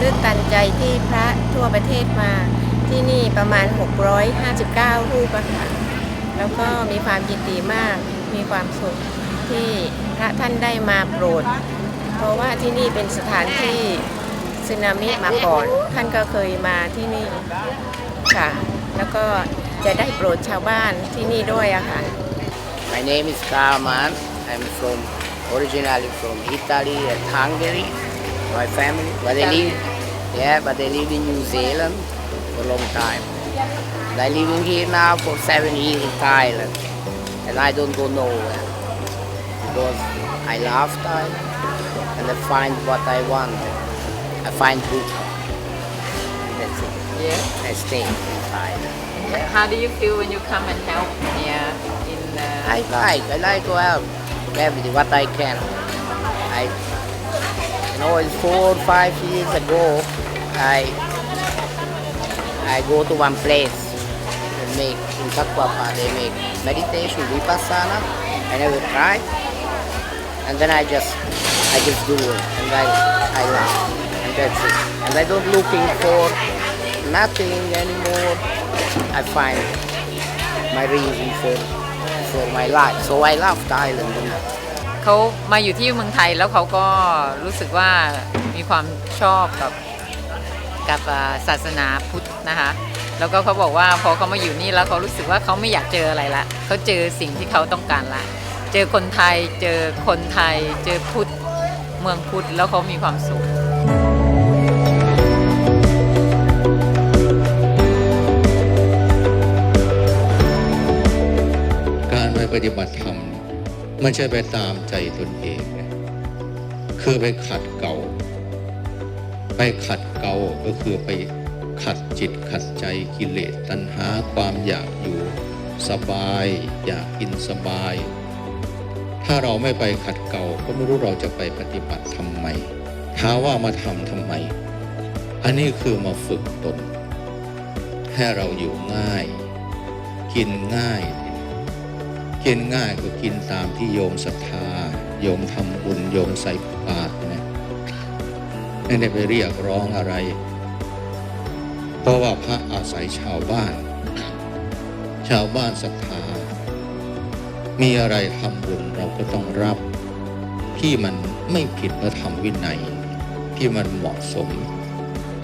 ตื้นตันใจที่พระทั่วประเทศมาที่นี่ประมาณ 659 รูปค่ะแล้วก็มีความยินดีมาก มีความสุขที่พระท่านได้มาโปรด เพราะว่าที่นี่เป็นสถานที่สึนามิมาก่อน ท่านก็เคยมาที่นี่ค่ะ แล้วก็จะได้โปรดชาวบ้านที่นี่ด้วยอะค่ะ My name is Karaman. I'm from originally from Italy and Hungary. My family, but they live, yeah, but they live in New Zealand for a long time. And I living here now for seven years in Thailand, and I don't go nowhere because I love Thailand and I find what I want. I find book. That's it. Yeah. I stay in Thailand. How do you feel when you come and help here in uh, I like, I like to help everything what I can. I, you know, it's four or five years ago, I, I go to one place and make in Takwapa, they make meditation, vipassana. I never try. and then I just, I just do it, and I, I love, and that's it. And I don't looking for nothing anymore. I find my reason for for my life. So I love Thailand. เขามาอยู่ที่เมืองไทยแล้วเขาก็รู้สึกว่ามีความชอบกับกับศาสนาพุทธนะคะ แล้วก็เขาบอกว่าพอเขามาอยู่นี่แล้วเขารู้สึกว่าเขาไม่อยากเจออะไรละเขาเจอสิ่งที่เขาต้องการละเจอคนไทยเจอคนไทย เจอพุทธเมืองพุทธแล้วเขามีความสุขการไปปฏิบัติธรรม ไม่ใช่ไปตามใจตนเองนะคือไปขัดเกลาไปขัดเกลาก็คือไปขัดจิตขัดใจกิเลสตัณหาความอยากอยู่สบายอยากกินสบาย ถ้าเราไม่ไปขัดเกลาก็ไม่รู้เราจะไปปฏิบัติทำไมท้าว่ามาทำทำไม อันนี้คือมาฝึกตน ให้เราอยู่ง่าย กินง่าย กินง่ายก็กินตามที่โยมศรัทธา โยมทำบุญโยมใส่บาตรนะไม่ได้ไปเรียกร้องอะไร เพราะว่าพระอาศัยชาวบ้าน ชาวบ้านศรัทธา มีอะไรทำบุญเราก็ต้องรับ ที่มันไม่ผิดพระธรรมวินัย ที่มันเหมาะสม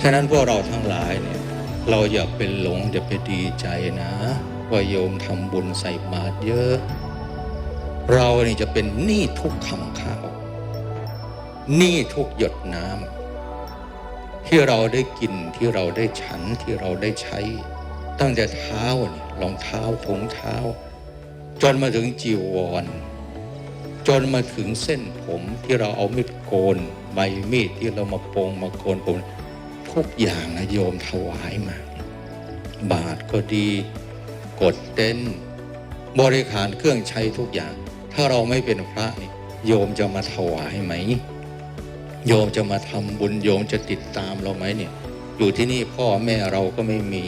ฉะนั้นพวกเราทั้งหลายเนี่ยเราอย่าเป็นหลงอย่าไปดีใจนะ ว่าโยมทำบุญใส่บาตรเยอะ เรานี่จะเป็นหนี้ทุกคำข้าวหนี้ทุกหยดน้ำที่เราได้กินที่เราได้ฉันที่เราได้ใช้ ตั้งแต่เท้าเนี่ยรองเท้าถุงเท้า จนมาถึงจีวร จนมาถึงเส้นผมที่เราเอามีดโกนใบมีดที่เรามาโปงมาโกนผมทุกอย่างนะโยมถวายมา บาทก็ดี กดเต้น บริขารเครื่องใช้ทุกอย่าง ถ้าเราไม่เป็นพระนี่โยมจะมาถวายไหม โยมจะมาทำบุญโยมจะติดตามเราไหมเนี่ย อยู่ที่นี่พ่อแม่เราก็ไม่มี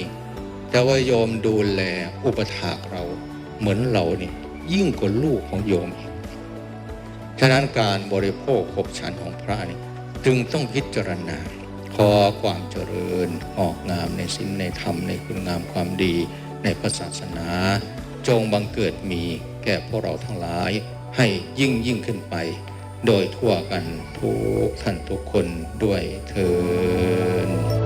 แต่ว่าโยมดูแลอุปถากเราเหมือนเรานี่ยิ่งกว่าลูกของโยมอีกฉะนั้นการบริโภคขบฉันของพระนี่จึงต้องพิจารณาขอความเจริญออกงามในศีลในธรรมในคุณงามความดี ในพระศาสนา จงบังเกิดมีแก่พวกเราทั้งหลาย ให้ยิ่งยิ่งขึ้นไป โดยทั่วกันทุกท่านทุกคนด้วยเทอญ